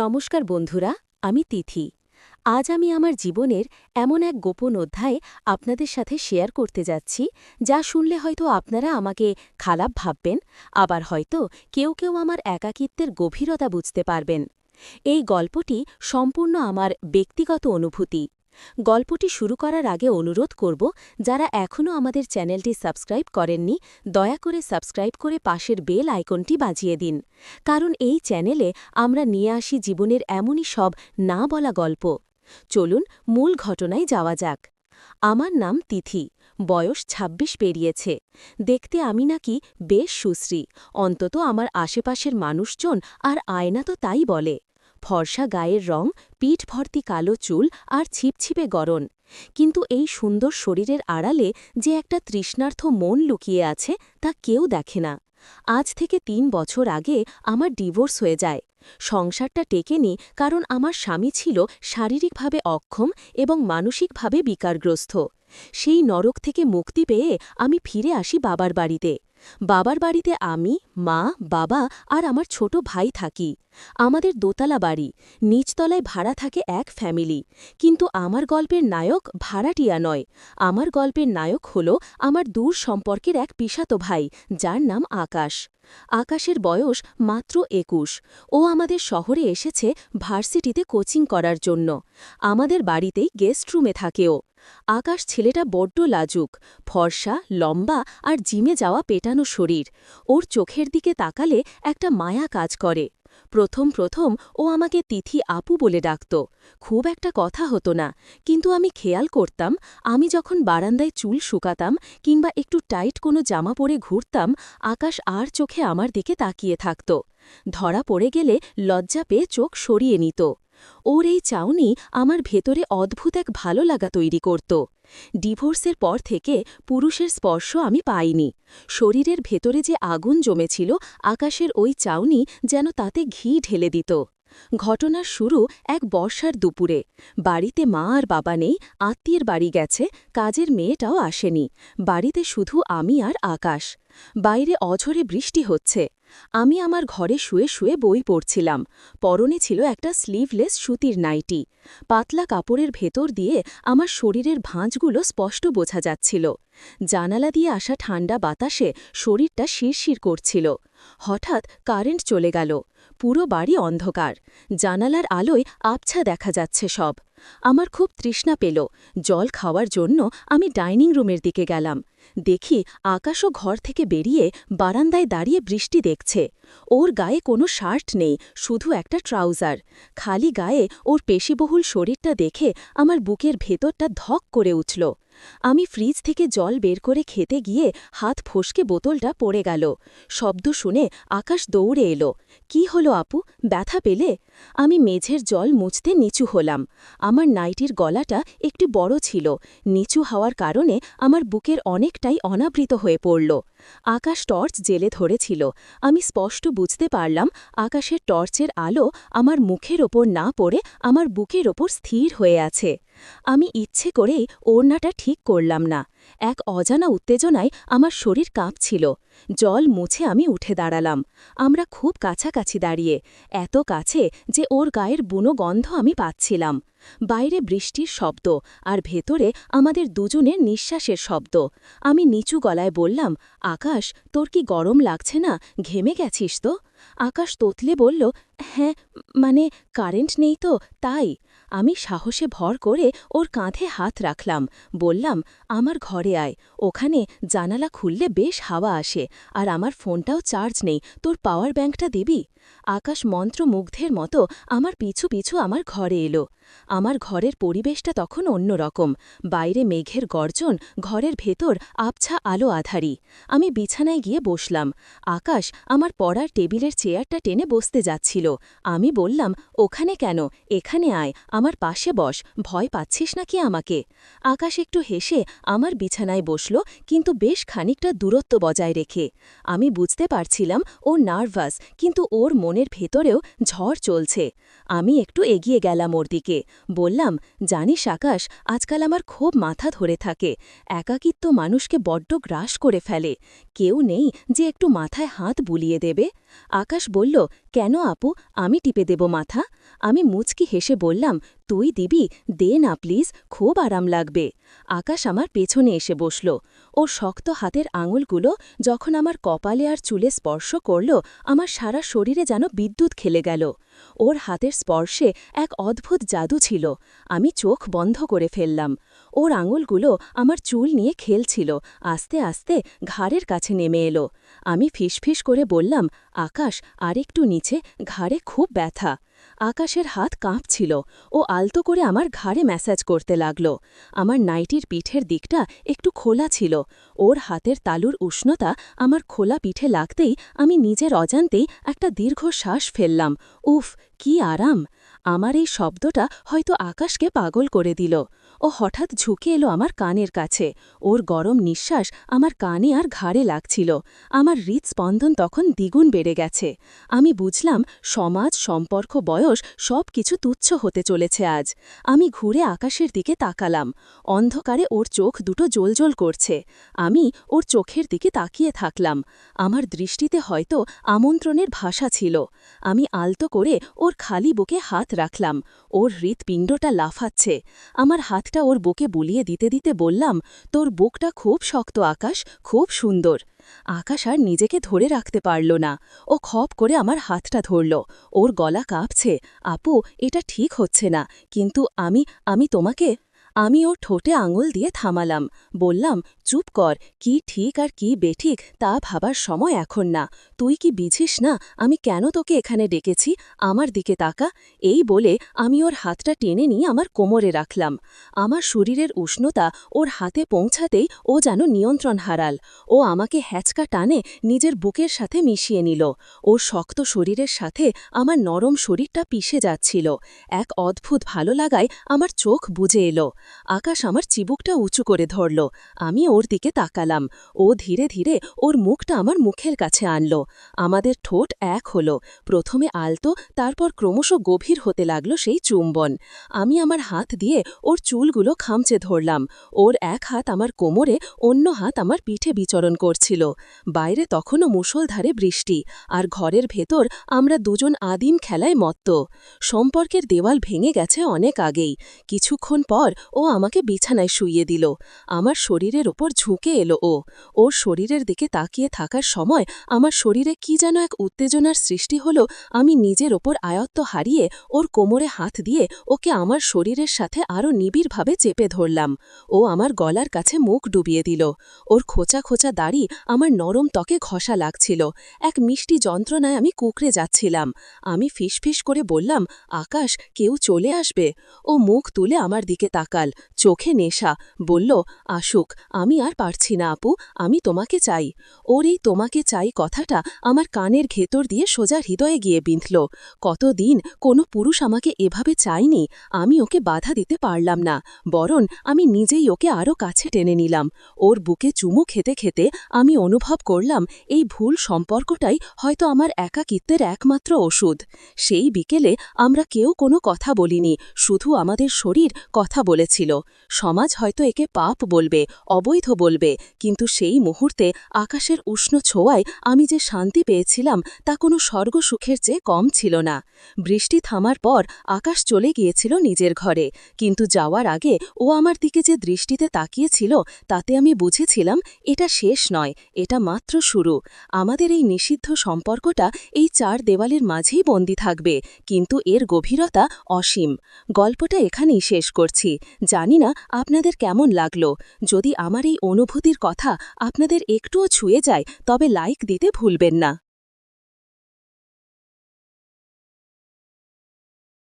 নমস্কার বন্ধুরা, আমি তিথি। আজ আমি আমার জীবনের এমন এক গোপন অধ্যায় আপনাদের সাথে শেয়ার করতে যাচ্ছি, যা শুনলে হয়তো আপনারা আমাকে খারাপ ভাববেন, আবার হয়তো কেউ কেউ আমার একাকিত্বের গভীরতা বুঝতে পারবেন। এই গল্পটি সম্পূর্ণ আমার ব্যক্তিগত অনুভূতি। গল্পটি শুরু করার আগে অনুরোধ করব, যারা এখনও আমাদের চ্যানেলটি সাবস্ক্রাইব করেননি, দয়া করে সাবস্ক্রাইব করে পাশের বেল আইকনটি বাজিয়ে দিন। কারণ এই চ্যানেলে আমরা নিয়ে আসি জীবনের এমনই সব না বলা গল্প। চলুন মূল ঘটনায় যাওয়া যাক। আমার নাম তিথি, বয়স ২৬ পেরিয়েছে। দেখতে আমি নাকি বেশ সুশ্রী, অন্তত আমার আশেপাশের মানুষজন আর আয়না তো তাই বলে। ফর্সা গায়ের রং, পিঠ ভর্তি কালো চুল আর ছিপছিপে গরণ। কিন্তু এই সুন্দর শরীরের আড়ালে যে একটা তৃষ্ণার্থ মন লুকিয়ে আছে, তা কেউ দেখে না। আজ থেকে তিন বছর আগে আমার ডিভোর্স হয়ে যায়। সংসারটা টেকেনি কারণ আমার স্বামী ছিল শারীরিকভাবে অক্ষম এবং মানসিকভাবে বিকারগ্রস্ত। সেই নরক থেকে মুক্তি পেয়ে আমি ফিরে আসি বাবার বাড়িতে। বাবার বাড়িতে আমি, মা, বাবা আর আমার ছোট ভাই থাকি। আমাদের দোতলা বাড়ি, নিচতলায় ভাড়া থাকে এক ফ্যামিলি। কিন্তু আমার গল্পের নায়ক ভাড়াটিয়া নয়। আমার গল্পের নায়ক হল আমার দূর সম্পর্কের এক পিসাতো ভাই, যার নাম আকাশ। আকাশের বয়স মাত্র একুশ। ও আমাদের শহরে এসেছে ভার্সিটিতে কোচিং করার জন্য। আমাদের বাড়িতেই গেস্ট রুমে থাকেও আকাশ ছেলেটা বড্ড লাজুক, ফর্সা, লম্বা আর জিমে যাওয়া পেটানো শরীর। ওর চোখের দিকে তাকালে একটা মায়া কাজ করে। প্রথম প্রথম ও আমাকে তিথি আপু বলে ডাকত। খুব একটা কথা হতো না, কিন্তু আমি খেয়াল করতাম, আমি যখন বারান্দায় চুল শুকাতাম কিংবা একটু টাইট কোনো জামা পরে ঘুরতাম, আকাশ আর চোখে আমার দিকে তাকিয়ে থাকত। ধরা পড়ে গেলে লজ্জা পেয়ে চোখ সরিয়ে নিত। ওর এই চাউনি আমার ভেতরে অদ্ভুত এক ভালো লাগা তৈরি করত। ডিভোর্সের পর থেকে পুরুষের স্পর্শ আমি পাইনি। শরীরের ভেতরে যে আগুন জমেছিল, আকাশের ওই চাউনি যেন তাতে ঘি ঢেলে দিত। ঘটনার শুরু এক বর্ষার দুপুরে। বাড়িতে মা আর বাবা নেই, আত্মীয়ের বাড়ি গেছে, কাজের মেয়েটাও আসেনি। বাড়িতে শুধু আমি আর আকাশ। বাইরে অঝরে বৃষ্টি হচ্ছে। আমি আমার ঘরে শুয়ে শুয়ে বই পড়ছিলাম। পরনে ছিল একটা স্লিভলেস সুতির নাইটি। পাতলা কাপড়ের ভেতর দিয়ে আমার শরীরের ভাঁজগুলো স্পষ্ট বোঝা যাচ্ছিল। জানালা দিয়ে আসা ঠান্ডা বাতাসে শরীরটা শিরশির করছিল। হঠাৎ কারেন্ট চলে গেল। পুরো বাড়ি অন্ধকার। জানালার আলোয় আবছা দেখা যাচ্ছে সব। আমার খুব তৃষ্ণা পেল। জল খাওয়ার জন্য আমি ডাইনিং রুমের দিকে গেলাম। দেখি আকাশও ঘর থেকে বেরিয়ে বারান্দায় দাঁড়িয়ে বৃষ্টি দেখছে। ওর গায়ে কোনো শার্ট নেই, শুধু একটা ট্রাউজার। খালি গায়ে ওর পেশিবহুল শরীরটা দেখে আমার বুকের ভেতরটা ধক করে উঠল। আমি ফ্রিজ থেকে জল বের করে খেতে গিয়ে হাত ফসকে বোতলটা পড়ে গেল। শব্দ শুনে আকাশ দৌড়ে এলো। কি হলো আপু? ব্যথা পেলে? আমি মেঝের জল মুছতে নিচু হলাম। আমার নাইটির গলাটা একটু বড় ছিল। নিচু হওয়ার কারণে আমার বুকের অনেকটাই অনাবৃত হয়ে পড়ল। আকাশ টর্চ জেলে ধরেছিল। আমি স্পষ্ট বুঝতে পারলাম, আকাশের টর্চের আলো আমার মুখের ওপর না পড়ে আমার বুকের ওপর স্থির হয়ে আছে। আমি ইচ্ছে করেই ওড়নাটা ঠিক করলাম না। এক অজানা উত্তেজনায় আমার শরীর কাঁপছিল। জল মুছে আমি উঠে দাঁড়ালাম। আমরা খুব কাছাকাছি দাঁড়িয়ে, এত কাছে যে ওর গায়ের বুনো গন্ধ আমি পাচ্ছিলাম। বাইরে বৃষ্টির শব্দ আর ভেতরে আমাদের দুজনের নিঃশ্বাসের শব্দ। আমি নিচু গলায় বললাম, আকাশ, তোর কি গরম লাগছে না? ঘেমে গেছিস তো? আকাশ তোতলে বলল হ্যাঁ মানে কারেন্ট নেই তো, তাই। আমি সাহসে ভর করে ওর কাঁধে হাত রাখলাম। বললাম, আমার ঘরে আয়, ওখানে জানালা খুললে বেশ হাওয়া আসে, আর আমার ফোনটাও চার্জ নেই, তোর পাওয়ার ব্যাঙ্কটা দিবি? আকাশ মন্ত্রমুগ্ধের মতো আমার পিছু পিছু আমার ঘরে এলো। আমার ঘরের পরিবেশটা তখন অন্যরকম বাইরে মেঘের গর্জন, ঘরের ভেতর আবছা আলো আধারি। আমি বিছানায় গিয়ে বসলাম। আকাশ আমার পড়ার টেবিলের চেয়ারটা টেনে বসতে যাচ্ছিল। আমি বললাম, ওখানে কেন? এখানে আয়, আমার পাশে বস, ভয় পাচ্ছিস নাকি আমাকে? আকাশ একটু হেসে আমার বিছানায় বসল, কিন্তু বেশ খানিকটা দূরত্ব বজায় রেখে। আমি বুঝতে পারছিলাম, ও নার্ভাস, কিন্তু ওর মনের ভেতরেও ঝড় চলছে। আমি একটু এগিয়ে গেলাম ওর দিকে। বললাম, জানিস আকাশ, আজকাল আমার খুব মাথা ধরে থাকে। একাকিত্ব মানুষকে বড্ড গ্রাস করে ফেলে। কেউ নেই যে একটু মাথায় হাত বুলিয়ে দেবে? আকাশ বলল কেন আপু? আমি টিপে দেব মাথা। আমি মুচকি হেসে বললাম, তুই দিবি, দে না প্লিজ, খুব আরাম লাগবে। আকাশ আমার পেছনে এসে বসল। ওর শক্ত হাতের আঙুলগুলো যখন আমার কপালে আর চুলে স্পর্শ করল, আমার সারা শরীরে যেন বিদ্যুৎ খেলে গেল। ওর হাতের স্পর্শে এক অদ্ভুত জাদু ছিল। আমি চোখ বন্ধ করে ফেললাম। ওর আঙুলগুলো আমার চুল নিয়ে খেলছিল। আস্তে আস্তে ঘাড়ের কাছে নেমে এলো। আমি ফিসফিস করে বললাম, আকাশ, আরেকটু নিচে ঘাড়ে খুব ব্যথা। আকাশের হাত কাঁপছিল ও আলতো করে আমার ঘাড়ে ম্যাসাজ করতে লাগল। আমার নাইটির পিঠের দিকটা একটু খোলা ছিল। ওর হাতের তালুর উষ্ণতা আমার খোলা পিঠে লাগতেই আমি নিজের অজান্তেই একটা দীর্ঘ শ্বাস ফেললাম। উফ, কি আরাম! আমার এই শব্দটা হয়তো আকাশকে পাগল করে দিল। ও হঠাৎ ঝুঁকে এলো আমার কানের কাছে। ওর গরম নিঃশ্বাস আমার কানে আর ঘাড়ে লাগছিল। আমার হৃৎস্পন্দন তখন দ্বিগুণ বেড়ে গেছে। আমি বুঝলাম, সমাজ, সম্পর্ক, বয়স সব কিছু তুচ্ছ হতে চলেছে আজ। আমি ঘুরে আকাশের দিকে তাকালাম। অন্ধকারে ওর চোখ দুটো জ্বলজ্বল করছে। আমি ওর চোখের দিকে তাকিয়ে থাকলাম। আমার দৃষ্টিতে হয়তো আমন্ত্রণের ভাষা ছিল। আমি আলতো করে ওর খালি বুকে হাত রাখলাম। ওর হৃৎপিণ্ডটা লাফাচ্ছে। আমার হাতটা ওর বুকে বুলিয়ে দিতে দিতে বললাম, তোর বুকটা খুব শক্ত, আকাশ, খুব সুন্দর। আকাশ আর নিজেকে ধরে রাখতে পারল না। ও খপ করে আমার হাতটা ধরল। ওর গলা কাঁপছে। আপু, এটা ঠিক হচ্ছে না। কিন্তু আমি আমি তোমাকে আমি ওর ঠোঁটে আঙুল দিয়ে থামালাম। বললাম, চুপ কর, কি ঠিক আর কি বেঠিক, তা ভাবার সময় এখন না। তুই কি বিঝিস না? আমি কেন তোকে এখানে ডেকেছি? আমার দিকে তাকা। এই বলে আমি ওর হাতটা টেনে নিয়ে আমার কোমরে রাখলাম। আমার শরীরের উষ্ণতা ওর হাতে পৌঁছাতেই ও যেন নিয়ন্ত্রণ হারাল। ও আমাকে হ্যাচকা টানে, নিজের বুকের সাথে মিশিয়ে নিল। ওর শক্ত শরীরের সাথে আমার নরম শরীরটা পিষে যাচ্ছিল। এক অদ্ভুত ভালো লাগায় আমার চোখ বুঝে এলো। আকাশ আমার চিবুকটা উঁচু করে ধরল। আমি ওর দিকে তাকালাম। ও ধীরে ধীরে ওর মুখটা আমার মুখের কাছে আনল। আমাদের ঠোঁট এক হল। প্রথমে আলতো, তারপর ক্রমশ গভীর হতে লাগল সেই চুম্বন। আমি আমার হাত দিয়ে ওর চুলগুলো খামচে ধরলাম। ওর এক হাত আমার কোমরে, অন্য হাত আমার পিঠে বিচরণ করছিল। বাইরে তখনও মুষলধারে বৃষ্টি, আর ঘরের ভেতর আমরা দুজন আদিম খেলায় মত্ত। সম্পর্কের দেওয়াল ভেঙে গেছে অনেক আগেই। কিছুক্ষণ পর ও আমাকে বিছানায় শুইয়ে দিল। আমার শরীরের ওপর ঝুঁকে এলো ও। ওর শরীরের দিকে তাকিয়ে থাকার সময় আমার শরীরে কি যেন এক উত্তেজনার সৃষ্টি হল। আমি নিজের ওপর আয়ত্ত হারিয়ে ওর কোমরে হাত দিয়ে ওকে আমার শরীরের সাথে আরও নিবিড়ভাবে চেপে ধরলাম। ও আমার গলার কাছে মুখ ডুবিয়ে দিল। ওর খোঁচা খোঁচা দাড়ি আমার নরম ত্বকে ঘষা লাগছিল। এক মিষ্টি যন্ত্রণায় আমি কুকড়ে যাচ্ছিলাম। আমি ফিসফিস করে বললাম, আকাশ, কেউ চলে আসবে? ও মুখ তুলে আমার দিকে তাকাল। الأطفال চোখে নেশা। বলল, আসুক, আমি আর পারছি না আপু, আমি তোমাকে চাই। ওর এই তোমাকে চাই কথাটা আমার কানের ঘেতর দিয়ে সোজা হৃদয়ে গিয়ে বিঁধল। কতদিন কোনো পুরুষ আমাকে এভাবে চাইনি আমি ওকে বাধা দিতে পারলাম না, বরং আমি নিজেই ওকে আরও কাছে টেনে নিলাম। ওর বুকে চুমু খেতে খেতে আমি অনুভব করলাম, এই ভুল সম্পর্কটাই হয়তো আমার একাকিত্বের একমাত্র ওষুধ। সেই বিকেলে আমরা কেউ কোনো কথা বলিনি, শুধু আমাদের শরীর কথা বলেছিল। সমাজ হয়তো একে পাপ বলবে, অবৈধ বলবে, কিন্তু সেই মুহূর্তে আকাশের উষ্ণ ছোঁয়ায় আমি যে শান্তি পেয়েছিলাম, তা কোনো স্বর্গ সুখের চেয়ে কম ছিল না। বৃষ্টি থামার পর আকাশ চলে গিয়েছিল নিজের ঘরে, কিন্তু যাওয়ার আগে ও আমার দিকে যে দৃষ্টিতে তাকিয়েছিল, তাতে আমি বুঝেছিলাম, এটা শেষ নয়, এটা মাত্র শুরু। আমাদের এই নিষিদ্ধ সম্পর্কটা এই চার দেওয়ালের মাঝেই বন্দী থাকবে, কিন্তু এর গভীরতা অসীম। গল্পটা এখানেই শেষ করছি। জানি না আপনাদের কেমন লাগল? যদি আমার এই অনুভূতির কথা আপনাদের একটুও ছুঁয়ে যায়, তবে লাইক দিতে ভুলবেন না।